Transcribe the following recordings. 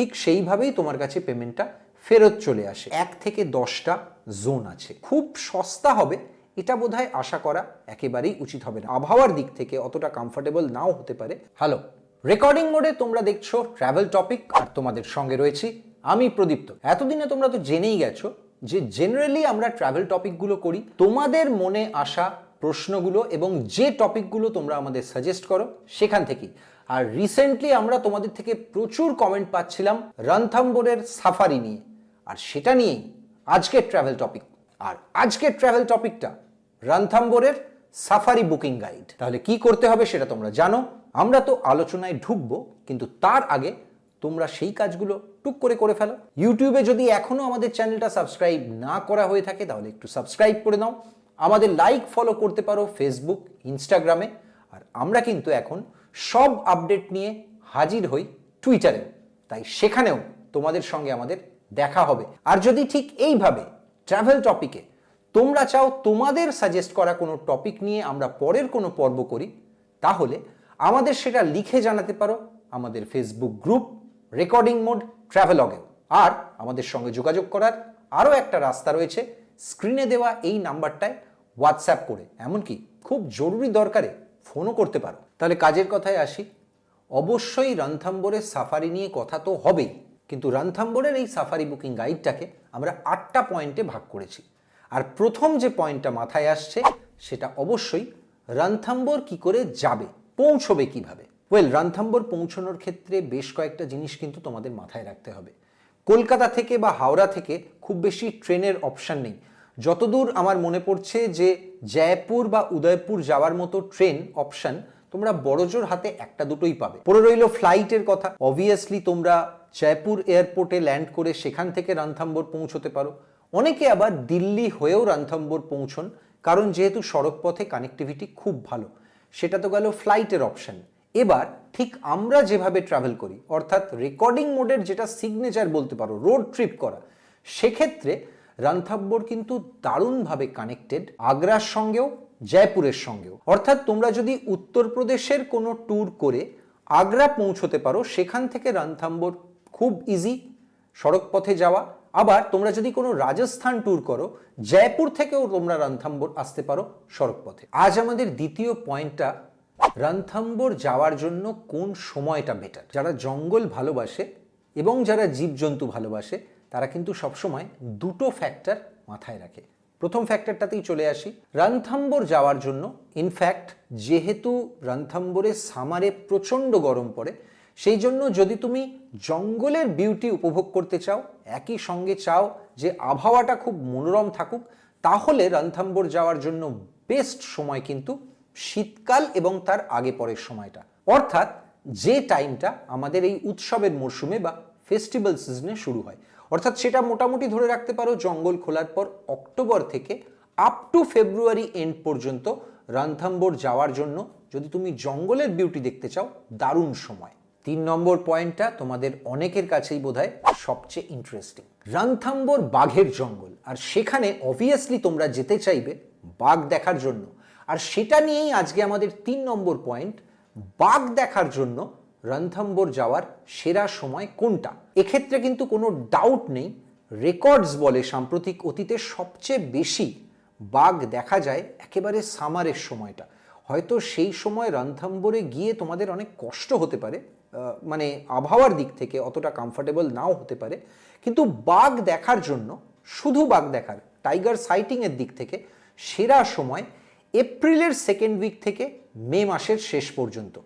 ঠিক সেইভাবেই তোমার কাছে পেমেন্টটা ফেরত চলে আসে। এক থেকে দশটা জোন আছে। খুব সস্তা হবে, এটা বোধহয় আশা করা একেবারেই উচিত হবে না। আবহাওয়ার দিক থেকে অতটা কমফোর্টেবল নাও হতে পারে। হ্যালো রেকর্ডিং মোডে তোমরা দেখছ ট্রাভেল টপিক আর তোমাদের সঙ্গে রয়েছি আমি প্রদীপ্ত। এতদিনে তোমরা তো জেনেই গেছো যে জেনারেলি আমরা ট্রাভেল টপিকগুলো করি। তোমাদের মনে আসা প্রশ্নগুলো এবং যে টপিকগুলো তোমরা আমাদের সাজেস্ট করো, সেখান থেকেই। আর রিসেন্টলি আমরা তোমাদের থেকে প্রচুর কমেন্ট পাচ্ছিলাম রণথাম্বোরের সাফারি নিয়ে। আর সেটা নিয়েই আজকের ট্রাভেল টপিক আর আজকের ট্রাভেল টপিকটা রণথাম্বোরের সাফারি বুকিং গাইড তাহলে কি করতে হবে সেটা তোমরা জানো। আমরা তো আলোচনায় ঢুকবো, কিন্তু তার আগে তোমরা সেই কাজগুলো টুক করে করে ফেলো। ইউটিউবে যদি এখনও আমাদের চ্যানেলটা সাবস্ক্রাইব না করা হয়ে থাকে, তাহলে একটু সাবস্ক্রাইব করে নাও। আমাদের লাইক ফলো করতে পারো ফেসবুক ইনস্টাগ্রামে আর আমরা কিন্তু এখন সব আপডেট নিয়ে হাজির হই টুইটারে তাই সেখানেও তোমাদের সঙ্গে আমাদের দেখা হবে। আর যদি ঠিক এইভাবে ট্রাভেল টপিকে তোমরা চাও তোমাদের সাজেস্ট করা কোনো টপিক নিয়ে আমরা পরের কোনো পর্ব করি, তাহলে আমাদের সেটা লিখে জানাতে পারো আমাদের ফেসবুক গ্রুপ রেকর্ডিং মোড ট্রাভেলগেও আর আমাদের সঙ্গে যোগাযোগ করার আরও একটা রাস্তা রয়েছে। স্ক্রিনে দেওয়া এই নাম্বারটায় হোয়াটসঅ্যাপ করে। এমনকি খুব জরুরি দরকারে ফোনও করতে পারো। তাহলে কাজের কথায় আসি। অবশ্যই রণথাম্বরের সাফারি নিয়ে কথা তো হবেই, কিন্তু রণথাম্বরের এই সাফারি বুকিং গাইডটাকে আমরা আটটা পয়েন্টে ভাগ করেছি। আর প্রথম যে পয়েন্টটা মাথায় আসছে, সেটা অবশ্যই রণথাম্বর কি করে যাবে, পৌঁছবে কীভাবে? ওয়েল রণথাম্বর পৌঁছানোর ক্ষেত্রে বেশ কয়েকটা জিনিস কিন্তু তোমাদের মাথায় রাখতে হবে। কলকাতা থেকে বা হাওড়া থেকে খুব বেশি ট্রেনের অপশান নেই। যতদূর আমার মনে পড়ছে যে জয়পুর বা উদয়পুর যাওয়ার মতো ট্রেন অপশন তোমরা বড়জোর হাতে একটা দুটোই পাবে। পড়ে রইল ফ্লাইটের কথা। অবভিয়াসলি তোমরা জয়পুর এয়ারপোর্টে ল্যান্ড করে সেখান থেকে রণথাম্বর পৌঁছতে পারো। অনেকে আবার দিল্লি হয়েও রণথাম্বর পৌঁছন, কারণ যেহেতু সড়কপথে কানেক্টিভিটি খুব ভালো। সেটা তো গেল ফ্লাইটের অপশন এবার ঠিক আমরা যেভাবে ট্রাভেল করি, অর্থাৎ রেকর্ডিং মোডের যেটা সিগনেচার বলতে পারো রোড ট্রিপ করা, সেক্ষেত্রে রণথাম্বর কিন্তু দারুণভাবে কানেক্টেড আগ্রার সঙ্গেও, জয়পুরের সঙ্গেও। অর্থাৎ তোমরা যদি উত্তরপ্রদেশের কোনো ট্যুর করে আগ্রা পৌঁছতে পারো, সেখান থেকে রণথাম্বর খুব ইজি সড়কপথে যাওয়া। আবার তোমরা যদি কোনো রাজস্থান ট্যুর করো, জয়পুর থেকেও তোমরা রণথাম্বর আসতে পারো সড়কপথে। আজ আমাদের দ্বিতীয় পয়েন্টটা রণথাম্বর যাওয়ার জন্য কোন সময়টা বেটার যারা জঙ্গল ভালোবাসে এবং যারা জীবজন্তু ভালোবাসে তারা কিন্তু সবসময় দুটো ফ্যাক্টর মাথায় রাখে। প্রথম ফ্যাক্টরটাতেই চলে আসি, রণথাম্বর যাওয়ার জন্য। ইনফ্যাক্ট যেহেতু রণথাম্বরে সামারে প্রচণ্ড গরম পড়ে, সেই জন্য যদি তুমি জঙ্গলের বিউটি উপভোগ করতে চাও, একই সঙ্গে চাও যে আবহাওয়াটা খুব মনোরম থাকুক, তাহলে রণথাম্বর যাওয়ার জন্য বেস্ট সময় কিন্তু শীতকাল এবং তার আগে পরের সময়টা। অর্থাৎ যে টাইমটা আমাদের এই উৎসবের মরশুমে বা ফেস্টিভ্যাল সিজনে শুরু হয়। অর্থাৎ সেটা মোটামুটি ধরে রাখতে পারো, জঙ্গল খোলার পর অক্টোবর থেকে আপ টু ফেব্রুয়ারি এন্ড পর্যন্ত রণথাম্বর যাওয়ার জন্য যদি তুমি জঙ্গলের বিউটি দেখতে চাও, দারুণ সময়। তিন নম্বর পয়েন্টটা তোমাদের অনেকের কাছেই বোধহয় সবচেয়ে ইন্টারেস্টিং রণথাম্বর বাঘের জঙ্গল, আর সেখানে অবভিয়াসলি তোমরা যেতে চাইবে বাঘ দেখার জন্য। আর সেটা নিয়েই আজকে আমাদের তিন নম্বর পয়েন্ট বাঘ দেখার জন্য রণথম্বর যাওয়ার সেরা সময় কোনটা? এক্ষেত্রে কিন্তু কোনো ডাউট নেই। রেকর্ডস বলে সাম্প্রতিক অতীতে সবচেয়ে বেশি বাঘ দেখা যায় একেবারে সামারের সময়টা। হয়তো সেই সময় রণথম্বরে গিয়ে তোমাদের অনেক কষ্ট হতে পারে মানে আবহাওয়ার দিক থেকে অতটা কমফোর্টেবল নাও হতে পারে। কিন্তু বাঘ দেখার জন্য, শুধু বাঘ দেখার টাইগার সাইটিংয়ের দিক থেকে সেরা সময় এপ্রিলের সেকেন্ড উইক থেকে মে মাসের শেষ পর্যন্ত।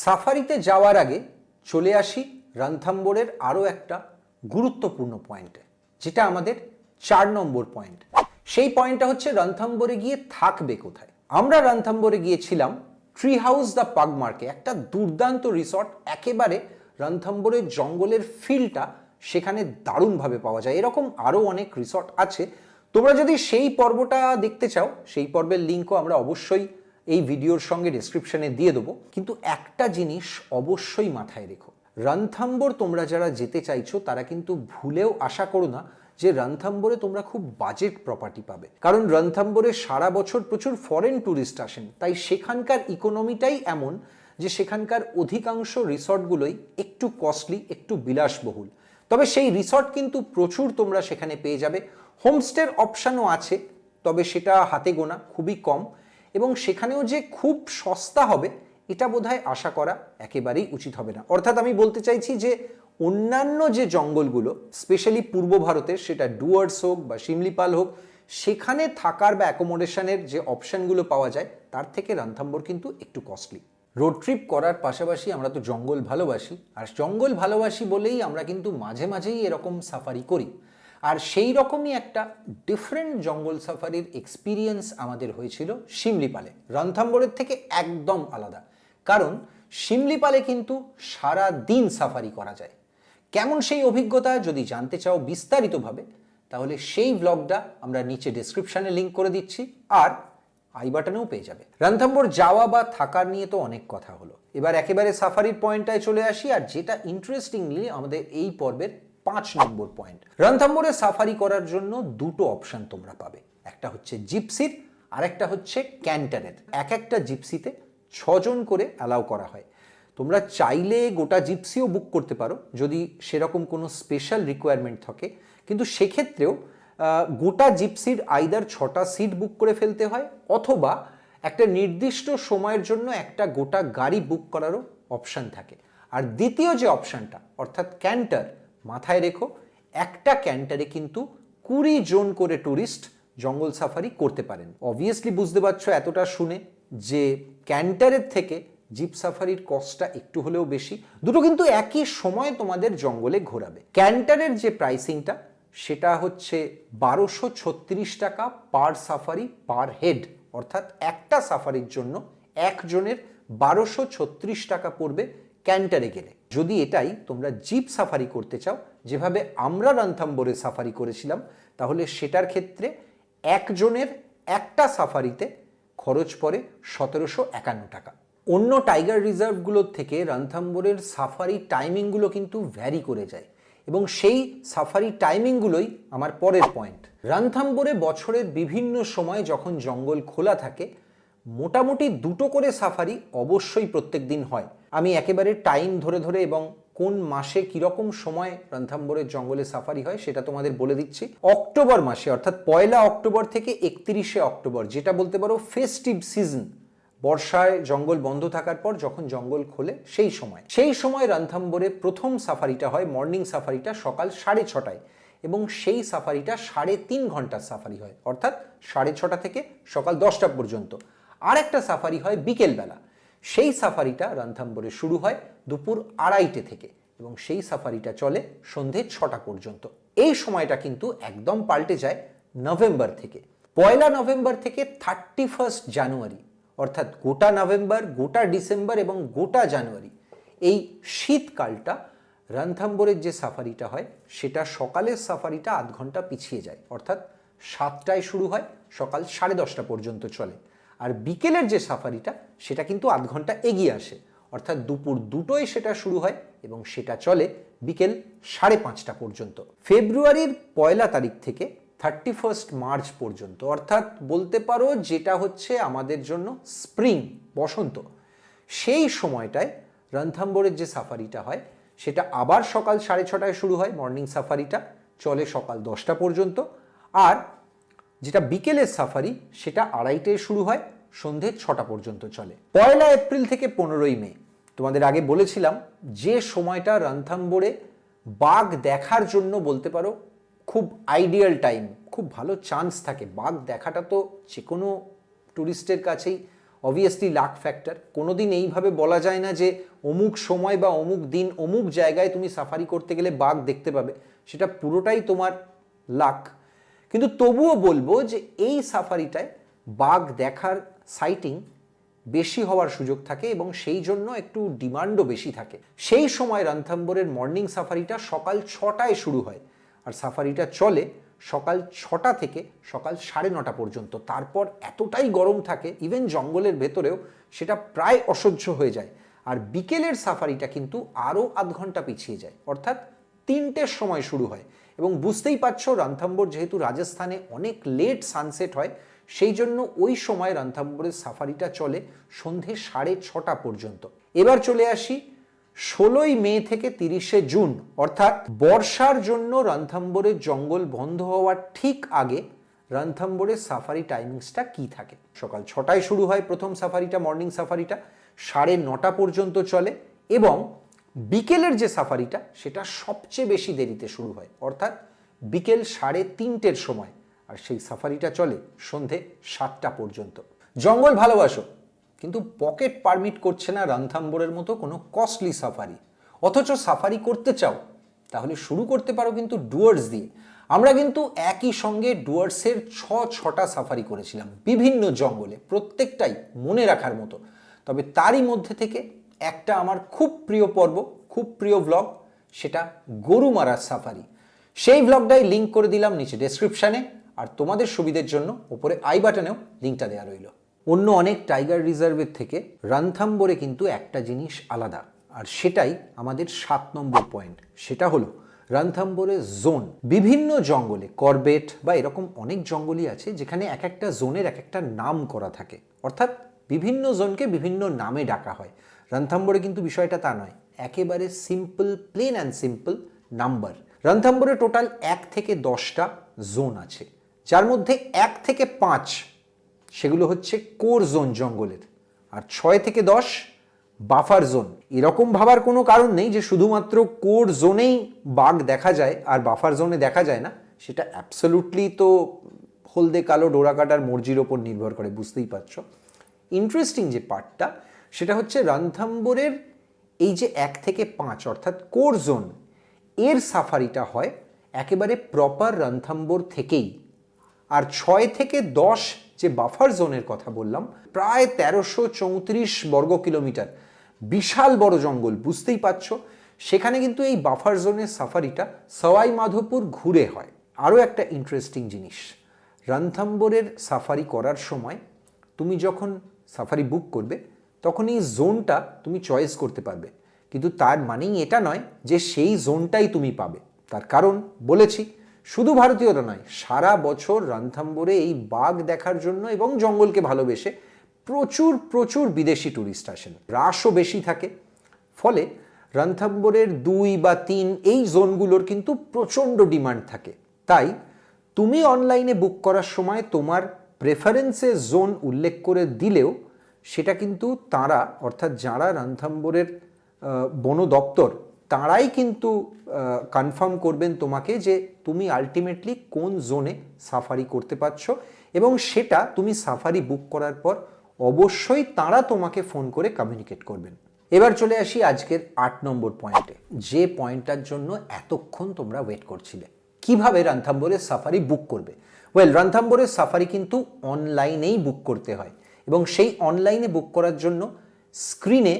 সাফারিতে যাওয়ার আগে চলে আসি রণথাম্বরের আরও একটা গুরুত্বপূর্ণ পয়েন্টে, যেটা আমাদের চার নম্বর পয়েন্ট। সেই পয়েন্টটা হচ্ছে রণথাম্বরে গিয়ে থাকবে কোথায়? আমরা রণথাম্বরে গিয়েছিলাম ট্রি হাউস দ্য পাগমার্কে একটা দুর্দান্ত রিসর্ট একেবারে রণথাম্বরের জঙ্গলের ফিলটা সেখানে দারুণভাবে পাওয়া যায়। এরকম আরও অনেক রিসর্ট আছে। তোমরা যদি সেই পর্বটা দেখতে চাও, সেই পর্বের লিঙ্কও আমরা অবশ্যই এই ভিডিওর সঙ্গে ডেসক্রিপশনে দিয়ে দেবো। কিন্তু একটা জিনিস অবশ্যই মাথায় রেখো। রণথাম্বর তোমরা যারা যেতে চাইছো, তারা কিন্তু ভুলেও আশা করো না যে রণথাম্বরে তোমরা খুব বাজেট প্রপার্টি পাবে। কারণ রণথাম্বরে সারা বছর প্রচুর ফরেন ট্যুরিস্ট আসেন। তাই সেখানকার ইকোনমিটাই এমন যে সেখানকার অধিকাংশ রিসর্টগুলোই একটু কস্টলি একটু বিলাসবহুল। তবে সেই রিসর্ট কিন্তু প্রচুর তোমরা সেখানে পেয়ে যাবে। হোমস্টের অপশানও আছে, তবে সেটা হাতে গোনা, খুবই কম। এবং সেখানেও যে খুব সস্তা হবে, এটা বোধহয় আশা করা একেবারেই উচিত হবে না। অর্থাৎ আমি বলতে চাইছি যে, অন্যান্য যে জঙ্গলগুলো, স্পেশালি পূর্ব ভারতের, সেটা ডুয়ার্স হোক বা শিমলিপাল হোক, সেখানে থাকার বা অ্যাকোমোডেশনের যে অপশানগুলো পাওয়া যায়, তার থেকে রান্থাম্বর কিন্তু একটু কস্টলি। রোড ট্রিপ করার পাশাপাশি আমরা তো জঙ্গল ভালোবাসি, আর জঙ্গল ভালোবাসি বলেই আমরা কিন্তু মাঝে মাঝেই এরকম সাফারি করি। আর সেই রকমই একটা ডিফারেন্ট জঙ্গল সাফারির এক্সপিরিয়েন্স আমাদের হয়েছিল শিমলিপালে রণথাম্বরের থেকে একদম আলাদা। কারণ শিমলিপালে কিন্তু সারা দিন সাফারি করা যায়। কেমন সেই অভিজ্ঞতা যদি জানতে চাও বিস্তারিতভাবে, তাহলে সেই ব্লগটা আমরা নিচে ডেসক্রিপশানে লিঙ্ক করে দিচ্ছি আর আই বাটনেও পেয়ে যাবে। রণথম্বর যাওয়া বা থাকার নিয়ে তো অনেক কথা হলো। এবার একেবারে সাফারির পয়েন্টটায় চলে আসি আর যেটা ইন্টারেস্টিংলি আমাদের এই পর্বের পাঁচ নম্বর পয়েন্ট রণথম্বরে সাফারি করার জন্য দুটো অপশান তোমরা পাবে। একটা হচ্ছে জিপসির আর একটা হচ্ছে ক্যান্টারের এক একটা জিপসিতে ছজন করে অ্যালাউ করা হয়। তোমরা চাইলে গোটা জিপসিও বুক করতে পারো, যদি সেরকম কোনো স্পেশাল রিকোয়ারমেন্ট থাকে। কিন্তু সেক্ষেত্রেও গোটা জিপসির আইদার ছটা সিট বুক করে ফেলতে হয়, অথবা একটা নির্দিষ্ট সময়ের জন্য একটা গোটা গাড়ি বুক করারও অপশান থাকে। আর দ্বিতীয় যে অপশানটা অর্থাৎ ক্যান্টার মাথায় রেখো, একটা ক্যান্টারে কিন্তু কুড়ি জন করে ট্যুরিস্ট জঙ্গল সাফারি করতে পারেন। অবভিয়াসলি বুঝতে পারছ এতটা শুনে যে ক্যান্টারের থেকে জিপ সাফারির কস্টটা একটু হলেও বেশি। দুটো কিন্তু একই সময় তোমাদের জঙ্গলে ঘোরাবে। ক্যান্টারের যে প্রাইসিংটা, সেটা হচ্ছে বারোশো ছত্রিশ টাকা পার সাফারি পার হেড। অর্থাৎ একটা সাফারির জন্য একজনের বারোশো ছত্রিশ টাকা পড়বে ক্যান্টারে গেলে। যদি এটাই তোমরা জিপ সাফারি করতে চাও, যেভাবে আমরা রন্থাম্বরে সাফারি করেছিলাম, তাহলে সেটার ক্ষেত্রে একজনের একটা সাফারিতে খরচ পড়ে সতেরোশো একান্ন টাকা। অন্য টাইগার রিজার্ভগুলোর থেকে রণথাম্বরের সাফারি টাইমিংগুলো কিন্তু ভ্যারি করে যায় এবং সেই সাফারি টাইমিংগুলোই আমার পরের পয়েন্ট। রণথাম্বরে বছরের বিভিন্ন সময় যখন জঙ্গল খোলা থাকে মোটামুটি দুটো করে সাফারি অবশ্যই প্রত্যেক দিন হয়। আমি একেবারে টাইম ধরে ধরে এবং কোন মাসে কীরকম সময় রণথাম্বরের জঙ্গলে সাফারি হয় সেটা তোমাদের বলে দিচ্ছি। অক্টোবর মাসে, অর্থাৎ পয়লা অক্টোবর থেকে একত্রিশে অক্টোবর, যেটা বলতে পারো ফেস্টিভ সিজন বর্ষায় জঙ্গল বন্ধ থাকার পর যখন জঙ্গল খোলে সেই সময়। সেই সময় রণথাম্বরে প্রথম সাফারিটা হয় মর্নিং সাফারিটা সকাল সাড়ে ছটায় এবং সেই সাফারিটা সাড়ে তিন ঘণ্টার সাফারি হয়, অর্থাৎ সাড়ে ছটা থেকে সকাল দশটা পর্যন্ত। আর একটা সাফারি হয় বিকেলবেলা। সেই সাফারিটা রণথাম্বরে শুরু হয় দুপুর আড়াইটে থেকে এবং সেই সাফারিটা চলে সন্ধে ছটা পর্যন্ত। এই সময়টা কিন্তু একদম পাল্টে যায় নভেম্বর থেকে। পয়লা নভেম্বর থেকে থার্টি ফার্স্ট জানুয়ারি, অর্থাৎ গোটা নভেম্বর, গোটা ডিসেম্বর এবং গোটা জানুয়ারি, এই শীতকালটা রণথাম্বরের যে সাফারিটা হয়, সেটা সকালের সাফারিটা আধ ঘণ্টা পিছিয়ে যায়। অর্থাৎ সাতটায় শুরু হয়, সকাল সাড়ে দশটা পর্যন্ত চলে। আর বিকেলের যে সাফারিটা, সেটা কিন্তু আধ ঘণ্টা এগিয়ে আসে। অর্থাৎ দুপুর দুটোয় সেটা শুরু হয় এবং সেটা চলে বিকেল সাড়ে পাঁচটা পর্যন্ত। ফেব্রুয়ারির পয়লা তারিখ থেকে থার্টি ফার্স্ট মার্চ পর্যন্ত, অর্থাৎ বলতে পারো যেটা হচ্ছে আমাদের জন্য স্প্রিং, বসন্ত। সেই সময়টায় রণথাম্বরের যে সাফারিটা হয়, সেটা আবার সকাল সাড়ে ছটায় শুরু হয় মর্নিং সাফারিটা, চলে সকাল দশটা পর্যন্ত। আর যেটা বিকেলের সাফারি, সেটা আড়াইটায় শুরু হয় সন্ধে ছটা পর্যন্ত চলে। পয়লা এপ্রিল থেকে পনেরোই মে। তোমাদের আগে বলেছিলাম, যে সময়টা রণথাম্বরে বাঘ দেখার জন্য বলতে পারো, খুব আইডিয়াল টাইম খুব ভালো চান্স থাকে। বাঘ দেখাটা তো যে কোনো ট্যুরিস্টের কাছেই অবভিয়াসলি লাক ফ্যাক্টর কোনোদিন এইভাবে বলা যায় না যে অমুক সময় বা অমুক দিন, অমুক জায়গায় তুমি সাফারি করতে গেলে বাঘ দেখতে পাবে। সেটা পুরোটাই তোমার লাক কিন্তু তবুও বলব যে এই সাফারিটায় বাঘ দেখার সাইটিং বেশি হওয়ার সুযোগ থাকে এবং সেই জন্য একটু ডিমান্ডও বেশি থাকে। সেই সময় রণথাম্বরের মর্নিং সাফারিটা সকাল ছটায় শুরু হয়। আর সাফারিটা চলে সকাল ছটা থেকে সকাল সাড়ে নটা পর্যন্ত। তারপর এতটাই গরম থাকে ইভেন জঙ্গলের ভেতরেও সেটা প্রায় অসহ্য হয়ে যায়। আর বিকেলের সাফারিটা কিন্তু আরও আধ ঘণ্টা পিছিয়ে যায়। অর্থাৎ তিনটের সময় শুরু হয়। এবং বুঝতেই পারছ রণথাম্বর যেহেতু রাজস্থানে অনেক লেট সানসেট হয় সেই জন্য ওই সময় রণথাম্বরের সাফারিটা চলে সন্ধে সাড়ে ছটা পর্যন্ত। এবার চলে আসি ষোলোই মে থেকে তিরিশে জুন, অর্থাৎ বর্ষার জন্য রণথম্বরের জঙ্গল বন্ধ হওয়ার ঠিক আগে রণথম্বরের সাফারি টাইমিংসটা কি থাকে? সকাল ছটায় শুরু হয় প্রথম সাফারিটা, মর্নিং সাফারিটা, সাড়ে নটা পর্যন্ত চলে এবং বিকেলের যে সাফারিটা সেটা সবচেয়ে বেশি দেরিতে শুরু হয়, অর্থাৎ বিকেল সাড়ে তিনটের সময়। আর সেই সাফারিটা চলে সন্ধে সাতটা পর্যন্ত। জঙ্গল ভালোবাসো, কিন্তু পকেট পারমিট করছে না রণথাম্বরের মতো কোনো কস্টলি সাফারি। অথচ সাফারি করতে চাও, তাহলে শুরু করতে পারো কিন্তু ডুয়ার্স দিয়ে। আমরা কিন্তু একই সঙ্গে ডুয়ার্সের ছ, ছটা সাফারি করেছিলাম বিভিন্ন জঙ্গলে, প্রত্যেকটাই মনে রাখার মতো। তবে তারই মধ্যে থেকে একটা আমার খুব প্রিয় পর্ব, খুব প্রিয় ভ্লগ সেটা গরুমারার সাফারি। সেই ভ্লগটাই লিঙ্ক করে দিলাম নিচে ডেসক্রিপশানে আর তোমাদের সুবিধের জন্য ওপরে আই বাটনেও লিঙ্কটা দেওয়া রইল। অন্য অনেক টাইগার রিজার্ভের থেকে রানথাম্বরে কিন্তু একটা জিনিস আলাদা। আর সেটাই আমাদের সাত নম্বর পয়েন্ট সেটা হলো রানথাম্বরে জোন বিভিন্ন জঙ্গলে করবেট বা এরকম অনেক জঙ্গলই আছে যেখানে এক একটা জোনের এক একটা নাম করা থাকে। অর্থাৎ বিভিন্ন জোনকে বিভিন্ন নামে ডাকা হয়। রণথাম্বরে কিন্তু বিষয়টা তা নয়। একেবারে simple plain and simple number রণথাম্বরে total এক থেকে দশটা জোন আছে। যার মধ্যে এক থেকে পাঁচ, সেগুলো হচ্ছে কোর জোন জঙ্গলের। আর ছয় থেকে দশ, বাফার জোন। এরকম ভাবার কোনো কারণ নেই যে শুধুমাত্র কোর জোনেই বাঘ দেখা যায় আর বাফার জোনে দেখা যায় না। সেটা অ্যাবসলুটলি তো হলদে কালো ডোরা কাটার মর্জির ওপর নির্ভর করে, বুঝতেই পারছ? ইন্টারেস্টিং যে পার্টটা সেটা হচ্ছে রণথাম্বরের এই যে এক থেকে পাঁচ, অর্থাৎ কোর জোন, এর সাফারিটা হয় একেবারে প্রপার রণথাম্বর থেকেই। আর ছয় থেকে দশ যে বাফার জোনের কথা বললাম, প্রায় তেরোশো চৌত্রিশ বর্গ কিলোমিটার। বিশাল বড় জঙ্গল, বুঝতেই পারছ? সেখানে কিন্তু এই বাফার জোনের সাফারিটা সওয়াই মাধোপুর ঘুরে হয়। আরও একটা ইন্টারেস্টিং জিনিস, রণথম্বরের সাফারি করার সময় তুমি যখন সাফারি বুক করবে, তখন এই জোনটা তুমি চয়েস করতে পারবে। কিন্তু তার মানেই এটা নয় যে সেই জোনটাই তুমি পাবে। তার কারণ বলেছি শুধু ভারতীয়রা নয় সারা বছর রণথম্বরে এই বাঘ দেখার জন্য এবং জঙ্গলকে ভালোবেসে প্রচুর প্রচুর বিদেশি ট্যুরিস্ট আসেন। রাশও বেশি থাকে। ফলে রণথম্বরের দুই বা তিন এই জোনগুলোর কিন্তু প্রচণ্ড ডিমান্ড থাকে। তাই তুমি অনলাইনে বুক করার সময় তোমার প্রেফারেন্সের জোন উল্লেখ করে দিলেও সেটা কিন্তু তারা অর্থাৎ যারা রণথম্বরের আহ, বন দপ্তর তারাই কিন্তু কনফার্ম করবেন তোমাকে যে তুমি আলটিমেটলি কোন জোনে সাফারি করতে পারছ এবং সেটা তুমি সাফারি বুক করার পর অবশ্যই তারা তোমাকে ফোন করে কমিউনিকেট করবেন। এবার চলে আসি আজকের আট নম্বর পয়েন্টে যে পয়েন্টটার জন্য এতক্ষণ তোমরা ওয়েট করছিলে। কীভাবে রণথাম্বরের সাফারি বুক করবে? ওয়েল রণথাম্বরের সাফারি কিন্তু অনলাইনেই বুক করতে হয় এবং সেই অনলাইনে বুক করার জন্য স্ক্রিনে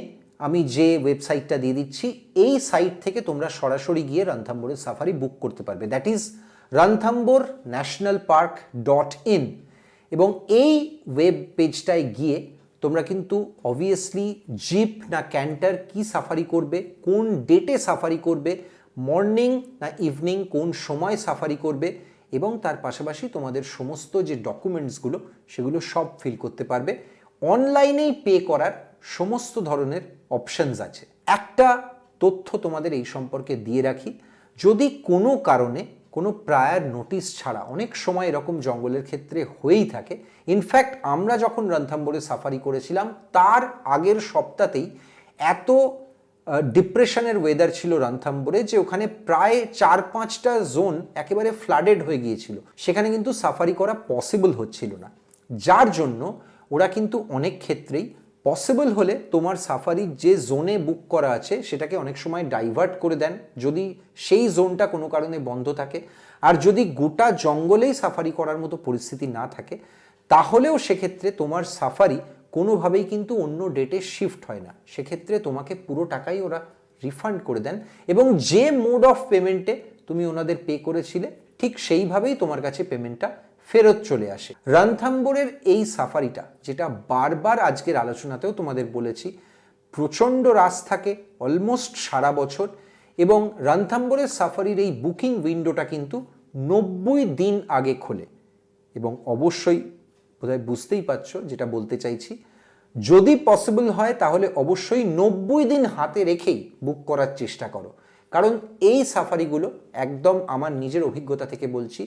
আমি যে ওয়েবসাইটটা দিয়ে দিচ্ছি, এই সাইট থেকে তোমরা সরাসরি গিয়ে রণথাম্বরের সাফারি বুক করতে পারবে। That is Ranthambore national park dot in. এবং এই ওয়েব পেজটায় গিয়ে তোমরা কিন্তু অবভিয়াসলি জিপ না ক্যান্টার কি সাফারি করবে, কোন ডেটে সাফারি করবে, মর্নিং না ইভিনিং কোন সময় সাফারি করবে, এবং তার পাশাপাশি তোমাদের সমস্ত যে ডকুমেন্টসগুলো, সেগুলো সব ফিল করতে পারবে। অনলাইনেই পে করার সমস্ত ধরনের অপশানস আছে। একটা তথ্য তোমাদের এই সম্পর্কে দিয়ে রাখি। যদি কোনো কারণে কোনো প্রায়ার নোটিশ ছাড়া অনেক সময় এরকম জঙ্গলের ক্ষেত্রে হয়েই থাকে ইনফ্যাক্ট আমরা যখন রণথাম্বরে সাফারি করেছিলাম, তার আগের সপ্তাহতেই এত ডিপ্রেশনের ওয়েদার ছিল রণথাম্বরে যে ওখানে প্রায় চার পাঁচটা জোন একেবারে ফ্লাডেড হয়ে গিয়েছিল। সেখানে কিন্তু সাফারি করা পসিবল হচ্ছিল না। যার জন্য ওরা কিন্তু অনেক ক্ষেত্রেই পসিবল হলে তোমার সাফারির যে জোনে বুক করা আছে, সেটাকে অনেক সময় ডাইভার্ট করে দেন। যদি সেই জোনটা কোনো কারণে বন্ধ থাকে, আর যদি গোটা জঙ্গলেই সাফারি করার মতো পরিস্থিতি না থাকে, তাহলেও সেক্ষেত্রে তোমার সাফারি কোনোভাবেই কিন্তু অন্য ডেটে শিফট হয় না। সেক্ষেত্রে তোমাকে পুরো টাকাই ওরা রিফান্ড করে দেন এবং যে মোড অফ পেমেন্টে তুমি ওনাদের পে করেছিলে, ঠিক সেইভাবেই তোমার কাছে পেমেন্টটা ফেরত চলে আসে। রণথাম্বরের এই সাফারিটা, যেটা বারবার আজকের আলোচনাতেও তোমাদের বলেছি, প্রচণ্ড রাস থাকে অলমোস্ট সারা বছর, এবং রণথাম্বরের সাফারির এই বুকিং উইন্ডোটা কিন্তু নব্বই দিন আগে খোলে। এবং অবশ্যই বোধহয় বুঝতেই পারছ যেটা বলতে চাইছি, যদি পসিবল হয় তাহলে অবশ্যই নব্বই দিন হাতে রেখেই বুক করার চেষ্টা করো। কারণ এই সাফারিগুলো একদম আমার নিজের অভিজ্ঞতা থেকে বলছি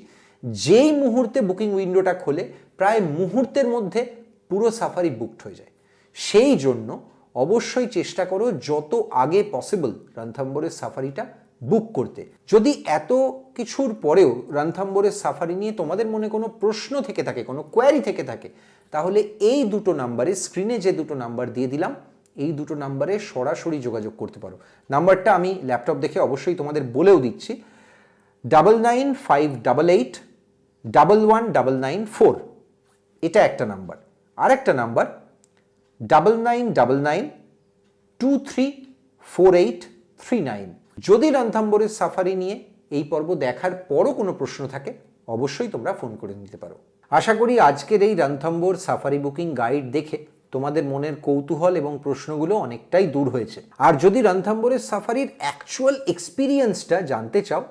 যেই মুহূর্তে বুকিং উইন্ডোটা খোলে, প্রায় মুহূর্তের মধ্যে পুরো সাফারি বুকড হয়ে যায়। সেই জন্য অবশ্যই চেষ্টা করো যত আগে পসিবল রণথাম্বরের সাফারিটা বুক করতে। যদি এত কিছুর পরেও রণথাম্বরের সাফারি নিয়ে তোমাদের মনে কোনো প্রশ্ন থেকে থাকে, কোনো কোয়ারি থেকে থাকে, তাহলে এই দুটো নাম্বারে স্ক্রিনে যে দুটো নাম্বার দিয়ে দিলাম, এই দুটো নাম্বারে সরাসরি যোগাযোগ করতে পারো। নাম্বারটা আমি ল্যাপটপ দেখে অবশ্যই তোমাদের বলেও দিচ্ছি। Double nine five double eight double one double nine four এটা একটা নাম্বার। আর একটা number double nine double nine two three four eight three nine যদি রণথাম্বরের সাফারি নিয়ে এই পর্ব দেখার পরও কোনো প্রশ্ন থাকে, অবশ্যই তোমরা ফোন করে নিতে পারো। আশা করি আজকের এই রণথাম্বর সাফারি বুকিং গাইড দেখে তোমাদের মনের কৌতূহল এবং প্রশ্নগুলো অনেকটাই দূর হয়েছে। আর যদি রণথাম্বরের সাফারির অ্যাকচুয়াল এক্সপিরিয়েন্সটা জানতে চাও,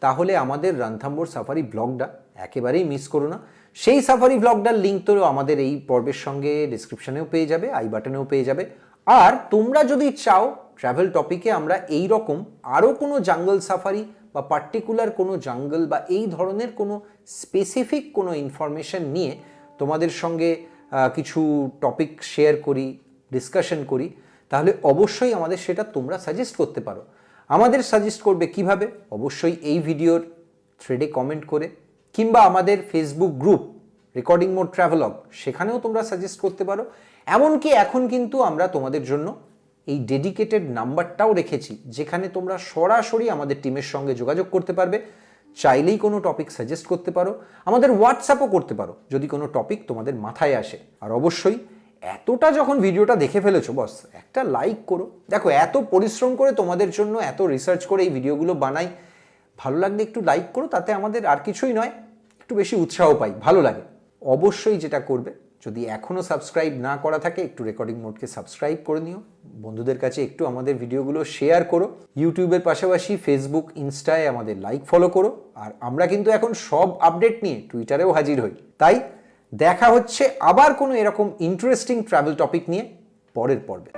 তাহলে আমাদের রণথাম্বর সাফারি ব্লগটা একেবারেই মিস করো না। সেই সাফারি ব্লগটার লিঙ্ক তো আমাদের এই পর্বের সঙ্গে ডিসক্রিপশনেও পেয়ে যাবে আই বাটনেও পেয়ে যাবে। আর তোমরা যদি চাও ট্রাভেল টপিকে আমরা এই রকম আরও কোনো জাঙ্গল সাফারি বা পার্টিকুলার কোনো জাঙ্গল বা এই ধরনের কোনো স্পেসিফিক কোনো ইনফরমেশন নিয়ে তোমাদের সঙ্গে কিছু টপিক শেয়ার করি ডিসকাশন করি, তাহলে অবশ্যই আমাদের সেটা তোমরা সাজেস্ট করতে পারো। আমাদের সাজেস্ট করবে কীভাবে? অবশ্যই এই ভিডিওর থ্রেডে কমেন্ট করে। কিংবা আমাদের Facebook group recording mode travelogue সেখানেও তোমরা সাজেস্ট করতে পারো। এমনকি এখন কিন্তু আমরা তোমাদের জন্য এই ডেডিকেটেড নাম্বারটাও রেখেছি, যেখানে তোমরা সরাসরি আমাদের টিমের সঙ্গে যোগাযোগ করতে পারবে। চাইলেই কোনো টপিক সাজেস্ট করতে পারো। আমাদের হোয়াটসঅ্যাপও করতে পারো, যদি কোনো টপিক তোমাদের মাথায় আসে। আর অবশ্যই এতটা যখন ভিডিওটা দেখে ফেলেছো, বস, একটা লাইক করো। দেখো, এত পরিশ্রম করে তোমাদের জন্য, এত রিসার্চ করে এই ভিডিওগুলো বানাই। ভালো লাগলে একটু লাইক করো, তাতে আমাদের আর কিছুই নয়। একটু বেশি উৎসাহ পাই, ভালো লাগে। অবশ্যই যেটা করবে, যদি এখনও সাবস্ক্রাইব না করা থাকে, একটু রেকর্ডিং মোডকে সাবস্ক্রাইব করে নিও। বন্ধুদের কাছে একটু আমাদের ভিডিওগুলো শেয়ার করো। ইউটিউবের পাশাপাশি ফেসবুক, ইনস্টায় আমাদের লাইক ফলো করো। আর আমরা কিন্তু এখন সব আপডেট নিয়ে টুইটারেও হাজির হই। তাই দেখা হচ্ছে আবার কোনো এরকম ইন্টারেস্টিং ট্রাভেল টপিক নিয়ে পরের পর্বে।